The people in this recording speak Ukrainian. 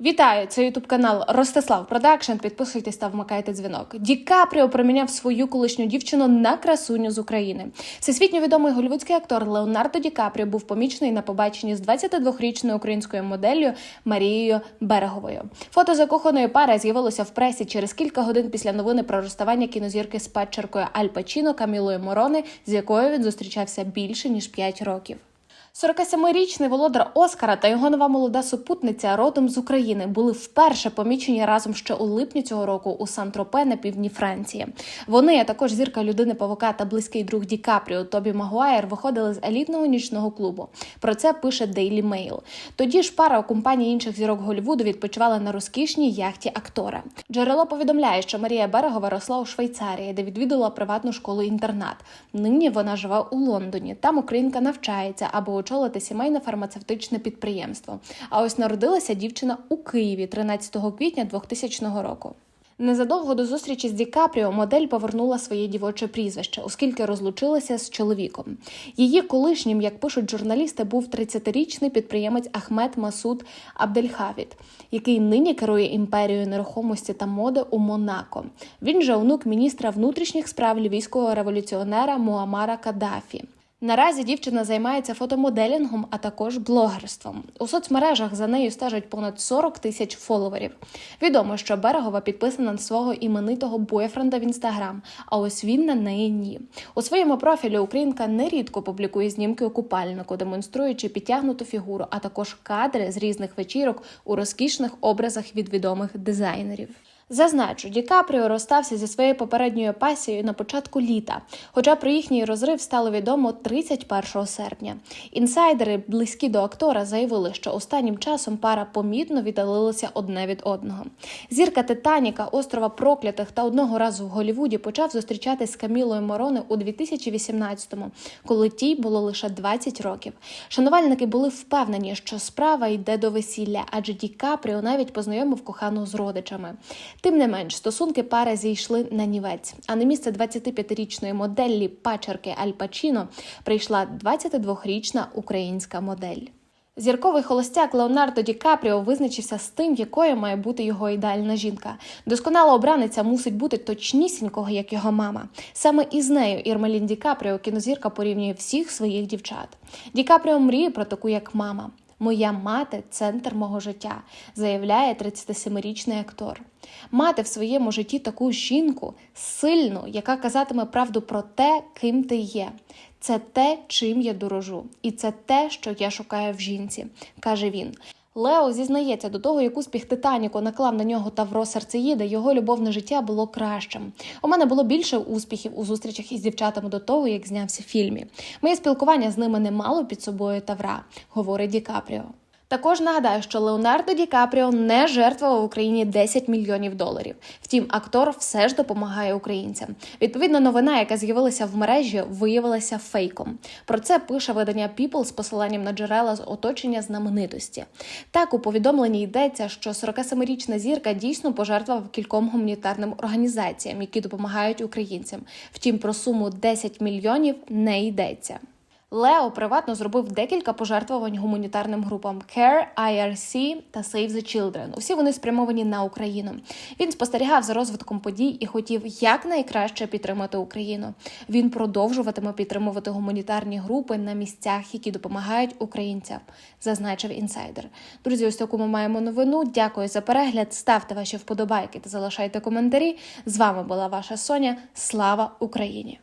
Вітаю! Це ютуб канал Ростислав Продакшн. Підписуйтесь та вмикайте дзвінок. Ді Капріо проміняв свою колишню дівчину на красуню з України. Всесвітньо відомий голівудський актор Леонардо Ді Капріо був помічений на побаченні з 22-річною українською моделлю Марією Береговою. Фото закоханої пари з'явилося в пресі через кілька годин після новини про розставання кінозірки з падчеркою Аль Пачіно Камілою Морони, з якою він зустрічався більше ніж 5 років. 47-річний володар Оскара та його нова молода супутниця родом з України були вперше помічені разом ще у липні цього року у Сан-Тропе на півдні Франції. Вони, а також зірка людини Павука та близький друг Ді Капріо Тобі Магуайр виходили з елітного нічного клубу. Про це пише Daily Mail. Тоді ж пара у компанії інших зірок Голлівуду відпочивала на розкішній яхті актора. Джерело повідомляє, що Марія Берегова росла у Швейцарії, де відвідала приватну школу-інтернат. Нині вона живе у Лондоні. Там українка навчається, аби очолити сімейне фармацевтичне підприємство. А ось народилася дівчина у Києві 13 квітня 2000 року. Незадовго до зустрічі з Ді Капріо модель повернула своє дівоче прізвище, оскільки розлучилася з чоловіком. Її колишнім, як пишуть журналісти, був 30-річний підприємець Ахмед Масуд Абдельхавід, який нині керує імперією нерухомості та моди у Монако. Він же онук міністра внутрішніх справ лівійського революціонера Муамара Каддафі. Наразі дівчина займається фотомоделінгом, а також блогерством. У соцмережах за нею стежать понад 40 тисяч фоловерів. Відомо, що Берегова підписана на свого іменитого бойфренда в інстаграм, а ось він на неї ні. У своєму профілі Українка нерідко публікує знімки у купальнику, демонструючи підтягнуту фігуру, а також кадри з різних вечірок у розкішних образах від відомих дизайнерів. Зазначу, Ді Капріо розстався зі своєю попередньою пасією на початку літа, хоча про їхній розрив стало відомо 31 серпня. Інсайдери, близькі до актора, заявили, що останнім часом пара помітно віддалилася одне від одного. Зірка Титаніка, острова проклятих та одного разу в Голлівуді почав зустрічатись з Камілою Морони у 2018-му, коли тій було лише 20 років. Шанувальники були впевнені, що справа йде до весілля, адже Ді Капріо навіть познайомив кохану з родичами. Тим не менш, стосунки пари зійшли на нівець. А на місце 25-річної моделі пачерки Аль Пачіно прийшла 22-річна українська модель. Зірковий холостяк Леонардо Ді Капріо визначився з тим, якою має бути його ідеальна жінка. Досконала обраниця мусить бути точнісінького, як його мама. Саме із нею Ірмелін Ді Капріо кінозірка порівнює всіх своїх дівчат. Ді Капріо мріє про таку, як мама. Моя мати центр мого життя, заявляє 37-річний актор. Мати в своєму житті таку жінку сильну, яка казатиме правду про те, ким ти є. Це те, чим я дорожу, і це те, що я шукаю в жінці, каже він. Лео зізнається до того, як успіх Титаніку наклав на нього Тавро Серцеїда, його любовне життя було кращим. У мене було більше успіхів у зустрічах із дівчатами до того, як знявся в фільмі. Моє спілкування з ними не мало під собою Тавра, говорить Ді Капріо. Також нагадаю, що Леонардо Ді Капріо не жертвував Україні 10 мільйонів доларів. Втім, актор все ж допомагає українцям. Відповідна новина, яка з'явилася в мережі, виявилася фейком. Про це пише видання People з посиланням на джерела з оточення знаменитості. Так у повідомленні йдеться, що 47-річна зірка дійсно пожертвував кільком гуманітарним організаціям, які допомагають українцям. Втім, про суму 10 мільйонів не йдеться. Лео приватно зробив декілька пожертвувань гуманітарним групам CARE, IRC та Save the Children. Усі вони спрямовані на Україну. Він спостерігав за розвитком подій і хотів якнайкраще підтримати Україну. Він продовжуватиме підтримувати гуманітарні групи на місцях, які допомагають українцям, зазначив інсайдер. Друзі, ось таку ми маємо новину. Дякую за перегляд. Ставте ваші вподобайки та залишайте коментарі. З вами була ваша Соня. Слава Україні!